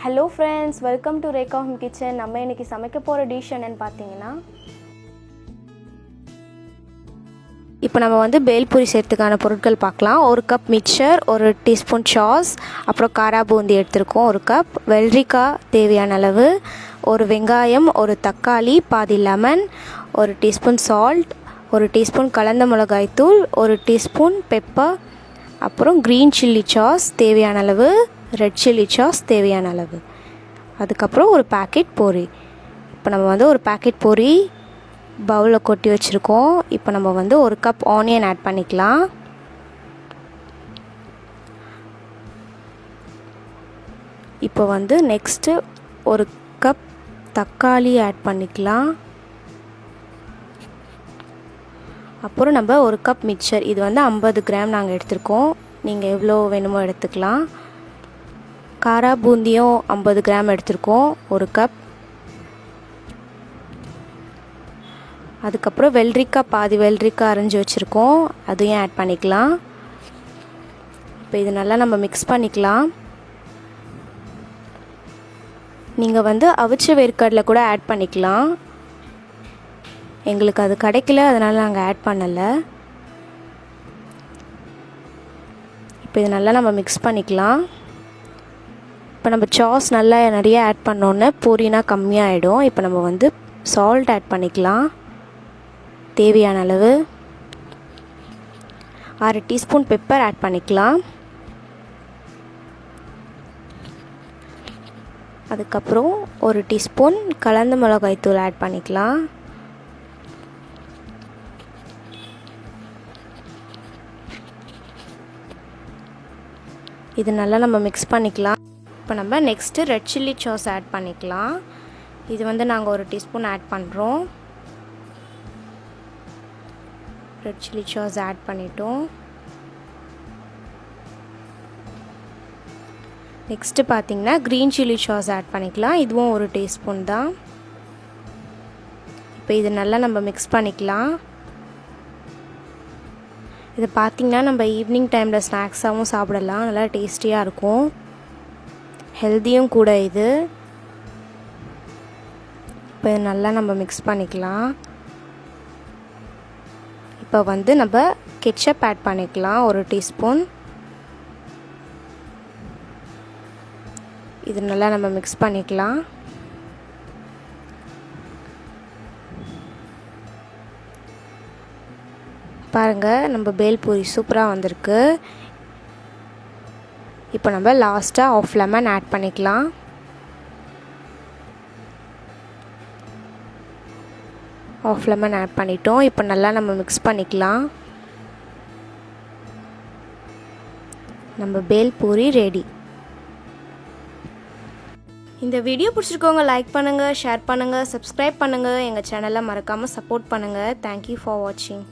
Hello friends welcome to Rekha home kitchen நம்ம இன்னைக்கு சமைக்க போகிற டிஷ் என்னன்னு பார்த்தீங்கன்னா இப்போ நம்ம வந்து பேல்பூரி செய்கிறதுக்கான பொருட்கள் பார்க்கலாம். ஒரு கப் மிக்சர் ஒரு டீஸ்பூன் சாஸ் அப்புறம் காரா பூந்தி எடுத்திருக்கோம் ஒரு கப் வெள்ளரிக்காய் தேவையான அளவு ஒரு வெங்காயம் ஒரு தக்காளி பாதி லெமன் ஒரு டீஸ்பூன் சால்ட் ஒரு டீஸ்பூன் கலந்த மிளகாய்த்தூள் ஒரு டீஸ்பூன் பெப்பர் அப்புறம் க்ரீன் சில்லி சாஸ் தேவையான அளவு ரெட் சில்லி சாஸ் தேவையான அளவு. அதுக்கப்புறம் ஒரு பேக்கெட் பொரி. இப்போ நம்ம வந்து ஒரு பேக்கெட் பொரி பவுலில் கொட்டி வச்சுருக்கோம். இப்போ நம்ம வந்து ஒரு கப் ஆனியன் ஆட் பண்ணிக்கலாம். இப்போ வந்து நெக்ஸ்ட்டு ஒரு கப் தக்காளி ஆட் பண்ணிக்கலாம். அப்புறம் நம்ம ஒரு கப் மிக்சர் இது வந்து ஐம்பது கிராம் நாங்கள் எடுத்திருக்கோம். நீங்கள் எவ்வளோ வேணுமோ எடுத்துக்கலாம். காரா பூந்தியும் ஐம்பது கிராம் எடுத்திருக்கோம் ஒரு கப் அதுக்கப்புறம் வெள்ளரிக்காய் பாதி வெள்ளரிக்காய் அரைஞ்சி வச்சுருக்கோம். அதையும் ஆட் பண்ணிக்கலாம். இப்போ இது நல்லா நம்ம மிக்ஸ் பண்ணிக்கலாம். நீங்கள் வந்து அவிச்ச வேர்க்கடலை கூட ஆட் பண்ணிக்கலாம். எங்களுக்கு அது கிடைக்கல அதனால் நாங்கள் ஆட் பண்ணலை. இப்போ இது நல்லா நம்ம மிக்ஸ் பண்ணிக்கலாம். இப்போ நம்ம சாஸ் நல்லா நிறைய ஆட் பண்ணோன்னே பூரினா கம்மியாகிடும் இப்போ நம்ம வந்து சால்ட் ஆட் பண்ணிக்கலாம். தேவையான அளவு. ஆறு டீஸ்பூன் பெப்பர் ஆட் பண்ணிக்கலாம். அதுக்கப்புறம் ஒரு டீஸ்பூன் கலந்த மிளகாய் தூள் ஆட் பண்ணிக்கலாம். இது நல்லா நம்ம மிக்ஸ் பண்ணிக்கலாம். இப்போ நம்ம next red chilli sauce add பண்ணிக்கலாம். இது வந்து நாங்கள் ஒரு டீஸ்பூன் ஆட் பண்ணுறோம் ரெட் சில்லி சாஸ் ஆட் பண்ணிட்டோம். நெக்ஸ்ட்டு பார்த்தீங்கன்னா க்ரீன் சில்லி சாஸ் ஆட் பண்ணிக்கலாம். இதுவும் ஒரு டீஸ்பூன் தான். இப்போ இது நல்லா நம்ம மிக்ஸ் பண்ணிக்கலாம். இது பார்த்திங்கன்னா நம்ம ஈவினிங் டைமில் ஸ்நாக்ஸாகவும் சாப்பிடலாம். நல்லா டேஸ்டியாக இருக்கும். ஹெல்த்தியும் கூட இது. இப்போ இது நல்லா நம்ம மிக்ஸ் பண்ணிக்கலாம். இப்போ வந்து நம்ம கெச்சப் ஆட் பண்ணிக்கலாம் ஒரு டீஸ்பூன் இது நல்லா நம்ம மிக்ஸ் பண்ணிக்கலாம். பாருங்கள் நம்ம பேல்பூரி சூப்பராக வந்திருக்கு. இப்போ நம்ம லாஸ்ட்டாக ஆஃப் லெமன் ஆட் பண்ணிக்கலாம். ஆஃப் லெமன் ஆட் பண்ணிட்டோம். இப்போ நல்லா நம்ம மிக்ஸ் பண்ணிக்கலாம். நம்ம பேல் பூரி ரெடி இந்த வீடியோ பிடிச்சிருக்கவங்க லைக் பண்ணுங்கள் ஷேர் பண்ணுங்கள் சப்ஸ்கிரைப் பண்ணுங்கள் எங்கள் சேனலை மறக்காமல் சப்போர்ட் பண்ணுங்கள் தேங்க்யூ ஃபார் வாட்சிங்